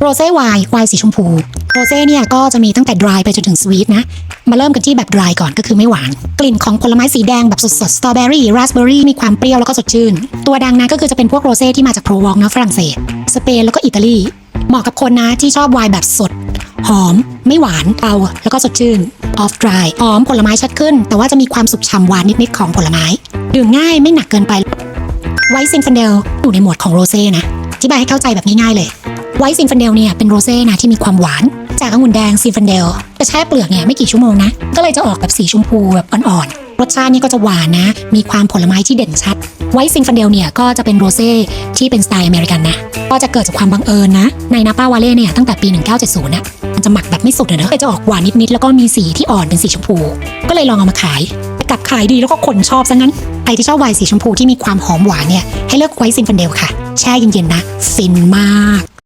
โรเซ่ไวน์ไวน์สีชมพู โรเซ่เนี่ยก็จะมีตั้งแต่ dry ไปจนถึง sweet นะ มาเริ่มกันที่แบบ dry ก่อนก็คือไม่หวาน กลิ่นของผลไม้สีแดงแบบสดๆ สตรอเบอรี่ ราสเบอรี่ มีความเปรี้ยวแล้วก็สดชื่น ตัวดังนะก็คือจะเป็นพวกโรเซ่ที่มาจากโปรวองนะฝรั่งเศส สเปนแล้วก็อิตาลี เหมาะกับคนนะที่ชอบไวน์แบบสด หอม ไม่หวานเบาแล้วก็สดชื่น off dry หอมผลไม้ชัดขึ้น แต่ว่าจะมีความสุกฉ่ำหวานนิดๆของผลไม้ ดื่มง่ายไม่หนักเกินไป ไวท์ซินฟันเดลอยู่ในหมวดของโรเซ่นะอธิบายให้เข้าใจแบบง่ายๆเลย ไวท์ซินฟันเดลเนี่ยเป็นโรเซ่นะที่มีความหวาน จากองุ่นแดงซินฟันเดลกระแช่เปลือกเนี่ยไม่กี่ชั่วโมงนะ ก็เลยจะออกแบบสีชมพูแบบอ่อนๆรสชาตินี่ก็จะหวานนะ มีความผลไม้ที่เด่นชัด ไวท์ซินฟันเดลเนี่ยก็จะเป็นโรเซ่ที่เป็นสไตล์อเมริกันนะ ก็จะเกิดจากความบังเอิญนะ ในนาป้าวาเล่เนี่ยตั้งแต่ปี 1970นะมันจะหมักแบบไม่สุดอะเนะเลยจะออกหวานนิดๆ แล้วก็มีสีที่อ่อนเป็นสีชมพู ก็เลยลองเอามาขายกลับขายดีแล้วก็คนชอบซะงั้น ใครที่ชอบไวน์สีชมพูที่มีความหอมหวานเนี่ยให้เลือกไวท์ซินฟันเดลค่ะ แช่เย็นๆนะ ฟินมาก